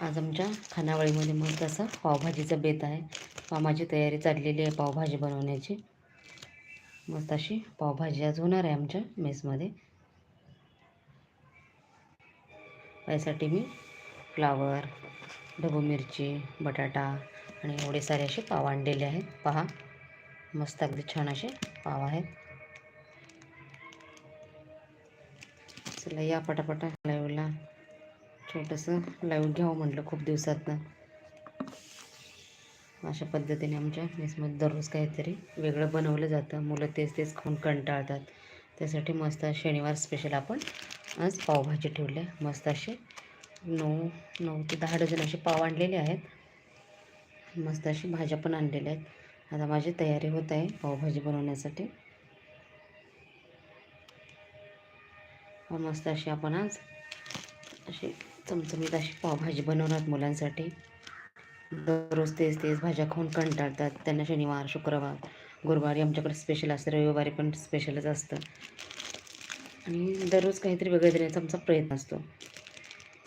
आज आमच्या खानावळीमध्ये मस्त असा पावभाजीचा बेत आहे. कामाची तयारी चाललेली आहे पावभाजी बनवण्याची. मस्त अशी पावभाजी आज होणार आहे आमच्या मेसमध्ये. यासाठी मी फ्लावर ढबू मिरची बटाटा आणि एवढे सारे असे पाव आणलेले आहेत. पहा मस्त अगदी छान असे पाव आहेत. चला या पटापटा लाईव्हला छोटंसं लाईव्ह घ्यावं म्हटलं खूप दिवसातनं. अशा पद्धतीने आमच्या मेसमध्ये दररोज काहीतरी वेगळं बनवलं जातं. मुलं तेच तेच खाऊन कंटाळतात. त्यासाठी मस्त शनिवार स्पेशल आपण आज पावभाजी ठेवल्या. मस्त असे नऊ नऊ ते दहा डझन असे पाव आणलेले आहेत. मस्त अशी भाज्या पण आणलेल्या आहेत. आता माझी तयारी होत आहे पावभाजी बनवण्यासाठी. मस्त अशी आपण आज अशी चमचमीत अशी पावभाजी बनवणार मुलांसाठी. दररोज तेच तेच भाज्या खाऊन कंटाळतात. त्यांना शनिवार शुक्रवार गुरुवारी आमच्याकडे स्पेशल असतं. रविवारी पण स्पेशलच असतं. आणि दररोज काहीतरी वेगळं देण्याचा आमचा प्रयत्न असतो.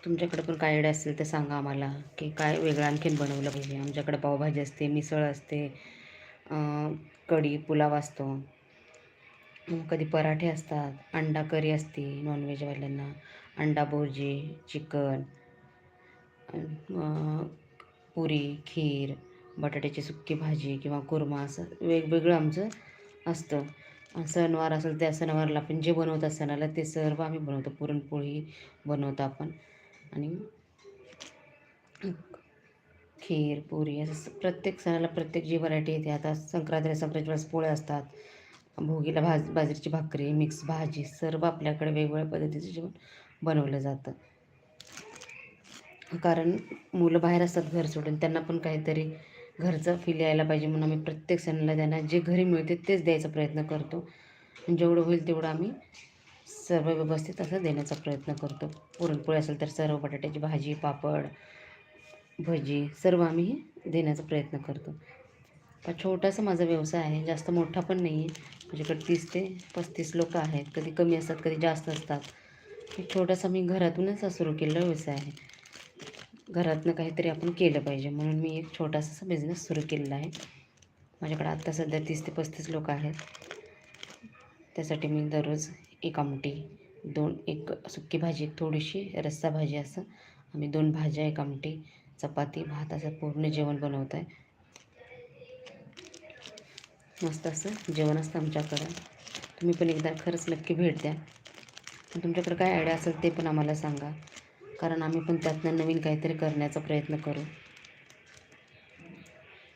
तुमच्याकडे पण काय आयडिया असेल तर सांगा आम्हाला. की काय वेगळं आणखीन बनवलं पाहिजे. आमच्याकडे पावभाजी असते मिसळ असते कढी पुलाव असतो. कधी पराठे असतात अंडा करी असते नॉनव्हेजवाल्यांना. अंडा भुर्जी चिकन पुरी खीर बटाट्याची सुक्की भाजी किंवा कुर्मा असं वेगवेगळं आमचं असतं. सणवार असेल त्या सणवारला आपण जे बनवतात सणाला ते सर्व आम्ही बनवतो. पुरणपोळी बनवतो आपण. आणि खीर पुरी असं प्रत्येक सणाला प्रत्येक जी व्हरायटी येते आता संक्रांती संक्रांती वेळेस पोळ्या असतात. भोगीला भाज बाजरीची भाकरी मिक्स भाजी सर्व आपल्याकडे वेगवेगळ्या पद्धतीचं जेवण बनवलं जातं. कारण मुलं बाहेर असतात घर सोडून त्यांना पण काहीतरी घरचं फील यायला पाहिजे म्हणून आम्ही प्रत्येक सणाला त्यांना जे घरी मिळते तेच द्यायचा प्रयत्न करतो. जेवढं होईल तेवढं आम्ही सर्व व्यवस्थित असं देण्याचा प्रयत्न करतो. पुरणपोळी असेल तर सर्व बटाट्याची भाजी पापड भजी सर्व आम्ही देण्याचा प्रयत्न करतो. छोटासा माझा व्यवसाय आहे जास्त मोठा पण नाही आहे माझ्याकडे तीस ते पस्तीस लोक आहेत. कधी कमी असतात कधी जास्त असतात. एक छोटासा मी घरातूनच सुरू केलेला व्यवसाय आहे. घरातनं काहीतरी आपण केलं पाहिजे. म्हणून मी एक छोटासा बिझनेस सुरू केलेला आहे. माझ्याकडे आत्ता सध्या तीस ते पस्तीस लोक आहेत. त्यासाठी मी दररोज एक आमटी दोन एक सुक्की भाजी थोडीशी रस्सा भाजी असं आम्ही दोन भाज्या एक आमटी चपाती भात असं पूर्ण जेवण बनवत आहे. मस्त असं जेवण असतं आमच्याकडं. तुम्ही पण एकदा खरंच नक्की भेट द्या. तुमच्याकडे काय आयडिया असेल ते पण आम्हाला सांगा. कारण आम्ही पण त्यातनं नवीन काहीतरी करण्याचा प्रयत्न करू.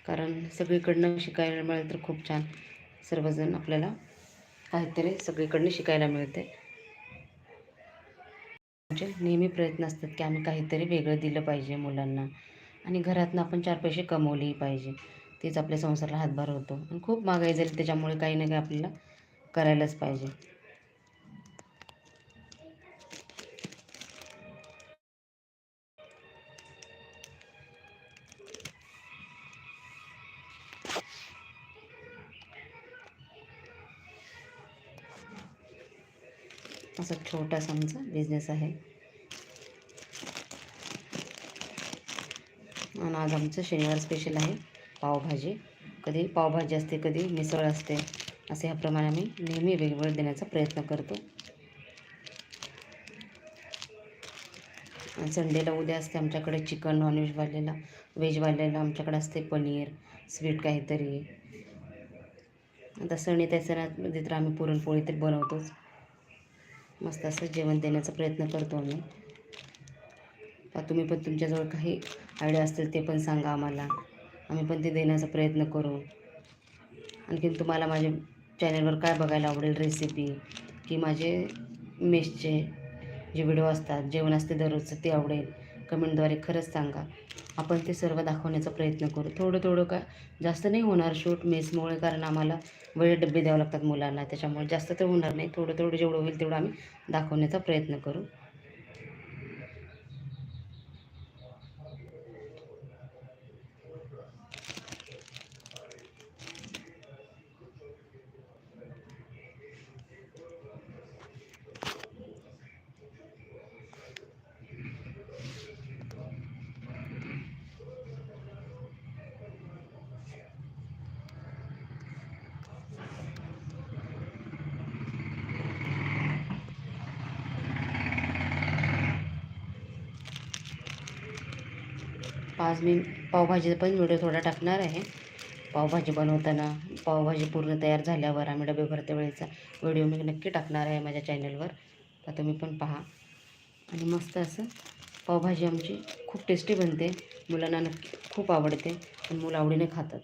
कारण सगळीकडनं शिकायला मिळेल तर खूप छान. सर्वजण आपल्याला काहीतरी सगळीकडनं शिकायला मिळते. म्हणजे नेहमी प्रयत्न असतात की आम्ही काहीतरी वेगळं दिलं पाहिजे मुलांना. आणि घरातनं आपण चार पैसे कमवलेही पाहिजे. तेच आपल्या संसाराला हातभार होतो. आणि खूप महागाई झाली त्याच्यामुळे काही ना काही आपल्याला करायलाच पाहिजे. असा छोटासा आमचा बिझनेस आहे. आणि आज आमचं शनिवार स्पेशल आहे पावभाजी. कधी पावभाजी असते कधी मिसळ असते असे ह्याप्रमाणे आम्ही नेहमी वेगवेगळं देण्याचा प्रयत्न करतो. संडेला उद्या असते आमच्याकडे चिकन नॉनव्हेजवाल्याला व्हेजवाल्याला आमच्याकडे असते पनीर स्वीट काहीतरी. आता सण येत्या सणामध्ये म्हणजे तर आम्ही पुरणपोळी तर बनवतोच. मस्त असं जेवण देण्याचा प्रयत्न करतो आम्ही. तुम्ही पण तुमच्याजवळ काही आयडिया असतील ते पण सांगा आम्हाला. आम्ही पण ते देण्याचा प्रयत्न करू. आणखीन तुम्हाला माझ्या चॅनलवर काय बघायला आवडेल रेसिपी की माझे मेसचे जे व्हिडिओ असतात जेवण असते दररोजचं ते आवडेल. कमेंटद्वारे खरंच सांगा. आपण ते सर्व दाखवण्याचा प्रयत्न करू. थोडं थोडं का जास्त नाही होणार शूट मेसमुळे कारण आम्हाला वेळ डब्बे द्यावे लागतात मुलांना. त्याच्यामुळे जास्त तर होणार नाही. थोडं थोडं जेवढं होईल तेवढं आम्ही दाखवण्याचा प्रयत्न करू. आज मी पावभाजीचा पण व्हिडिओ थोडा टाकणार आहे. पावभाजी बनवताना पावभाजी पूर्ण तयार झाल्यावर आम्ही डबे भरते वेळेचा व्हिडिओ मी नक्की टाकणार आहे माझ्या चॅनलवर तर तुम्ही पण पहा. आणि मस्त असं पावभाजी आमची खूप टेस्टी बनते. मुलांना नक्की खूप आवडते. आणि मुलं आवडीने खातात.